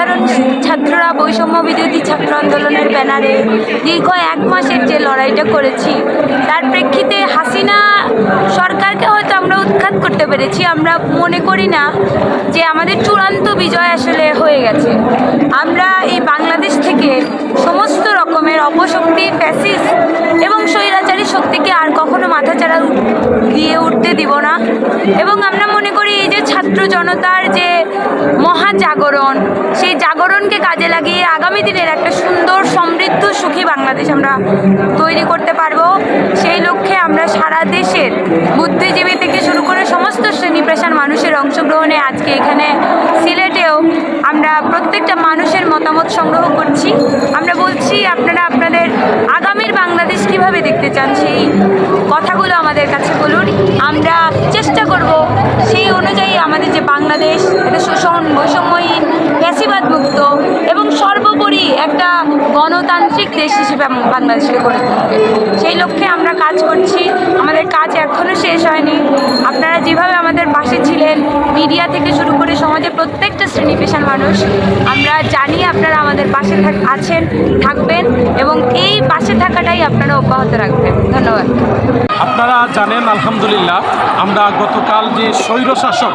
সাধারণ ছাত্ররা বৈষম্য বিরোধী ছাত্র আন্দোলনের ব্যানারে দীর্ঘ এক মাসের যে লড়াইটা করেছি, তার প্রেক্ষিতে হাসিনা সরকারকে হয়তো আমরা উৎখাত করতে পেরেছি। আমরা মনে করি না যে আমাদের চূড়ান্ত বিজয় আসলে হয়ে গেছে। আমরা এই বাংলাদেশ থেকে সমস্ত রকমের অপশক্তি ফ্যাসিস এবং স্বৈরাচারী শক্তিকে আর কখনো মাথা মাথাচাড়া দিয়ে উঠতে দিব না। এবং আমরা জনতার যে মহা জাগরণ, সেই জাগরণকে কাজে লাগিয়ে আগামী দিনের একটা সুন্দর সমৃদ্ধ সুখী বাংলাদেশ আমরা তৈরি করতে পারব। সেই লক্ষ্যে আমরা সারা দেশের বুদ্ধিজীবী থেকে শুরু করে সমস্ত শ্রেণি পেশার মানুষের অংশগ্রহণে আজকে এখানে সিলেটেও আমরা প্রত্যেকটা মানুষের মতামত সংগ্রহ করছি। আমরা বলছি, আপনারা আপনাদের আগামীর বাংলাদেশ কীভাবে দেখতে চান সেই কথাগুলো আমাদের কাছে বলুন। আমরা চেষ্টা করব সেই অনুযায়ী আমাদের যে বাংলাদেশ, এটা শোষণ বৈষম্যহীন ফ্যাসিবাদ মুক্ত এবং সর্বোপরি একটা গণতান্ত্রিক দেশ হিসেবে বাংলাদেশকে গড়ে তুলতে সেই লক্ষ্যে আমরা কাজ করছি। আমাদের কাজ এখনও শেষ হয়নি। আপনারা যেভাবে আমাদের পাশে ছিলেন, মিডিয়া থেকে শুরু করে সমাজের প্রত্যেকটা শ্রেণি পেশার মানুষ, আমরা জানি আপনারা আমাদের পাশে আছেন, থাকবেন এবং এই পাশে থাকাটাই আপনারা অব্যাহত রাখবেন। ধন্যবাদ। আপনারা জানেন, আলহামদুলিল্লাহ, আমরা গতকাল যে স্বৈরশাসক,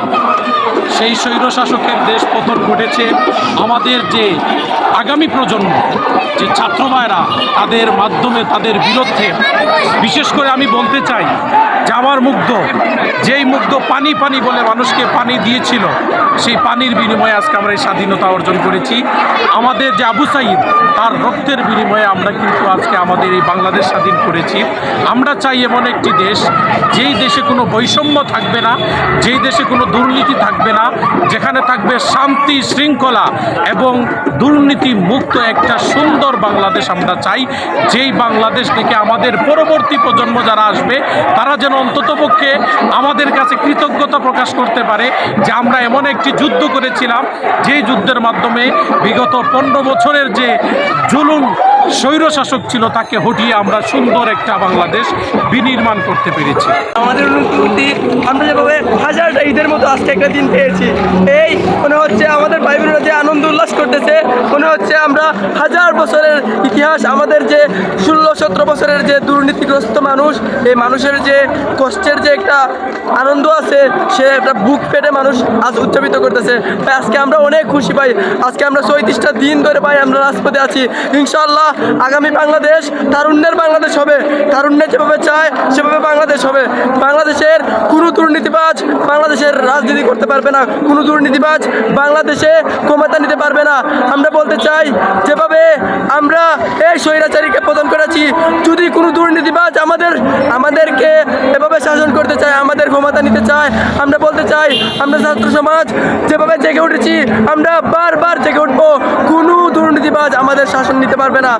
সেই স্বৈরশাসকের দেশ পতন ঘটেছে। আমাদের যে আগামী প্রজন্ম, যে ছাত্র ভাইরা তাদের মাধ্যমে, তাদের বিরুদ্ধে, বিশেষ করে আমি বলতে চাই যে আমার মুগ্ধ, যেই মুগ্ধ পানি পানি বলে মানুষকে পানি দিয়েছিল, সেই পানির বিনিময়ে আজকে আমরা এই স্বাধীনতা অর্জন করেছি। আমাদের যে আবু সাইদ, তার রক্তের বিনিময়ে আমরা কিন্তু আজকে আমাদের এই বাংলাদেশ স্বাধীন করেছি। আমরা চাই এমন একটি দেশ, যেই দেশে কোনো বৈষম্য থাকবে না, যেই দেশে কোনো দুর্নীতি থাকবে না, যেখানে থাকবে শান্তি, শৃঙ্খলা এবং দুর্নীতি মুক্ত একটা সুন্দর বাংলাদেশ আমরা চাই। যেই বাংলাদেশ থেকে আমাদের পরবর্তী প্রজন্ম যারা আসবে, তারা যেন অন্ততপক্ষে আমাদের কাছে কৃতজ্ঞতা প্রকাশ করতে পারে যে আমরা এমন একটি যুদ্ধ করেছিলাম, যেই যুদ্ধের মাধ্যমে বিগত পনেরো বছরের যে জুলুম স্বৈরশাসক ছিল, তাকে হটিয়ে আমরা সুন্দর একটা বাংলাদেশ বিনির্মাণ করতে পেরেছি। আমাদের অনুভূতি, আমরা যেভাবে হাজারটা ঈদের মতো আজকে একটা দিন পেয়েছি, এই মনে হচ্ছে আমাদের ভাই বোনেরা যে আনন্দ উল্লাস করতেছে মনে হচ্ছে আমরা হাজার বছরের ইতিহাস, আমাদের যে ষোলো, সতেরো বছরের যে দুর্নীতিগ্রস্ত মানুষ, এই মানুষের যে কষ্টের যে একটা আনন্দ আছে, সে একটা বুক পেটে মানুষ আজ উদযাপিত করতেছে। আজকে আমরা অনেক খুশি পাই আজকে আমরা চৌত্রিশটা দিন ধরে, ভাই, আমরা রাজপথে আছি। ইনশাল্লাহ আগামী বাংলাদেশ তারুণ্যের বাংলাদেশ হবে। তারুণ্যের যেভাবে চায়, সেভাবে বাংলাদেশ হবে। বাংলাদেশের কোনো দুর্নীতিবাজ বাংলাদেশের রাজনীতি করতে পারবে না। কোনো দুর্নীতিবাজ বাংলাদেশে ক্ষমতা নিতে আমরা বলতে চাই, যেভাবে আমরা এই স্বৈরাচারীকে প্রদান করেছি, যদি কোনো দুর্নীতিবাজ আমাদের, আমাদেরকে এভাবে শাসন করতে চায়, আমাদের ক্ষমতা নিতে চায়, আমরা বলতে চাই, আমরা ছাত্র সমাজ যেভাবে জেগে উঠেছি, আমরা বারবার জেগে উঠবো, কোনো দুর্নীতিবাজ আমাদের শাসন নিতে পারবে না।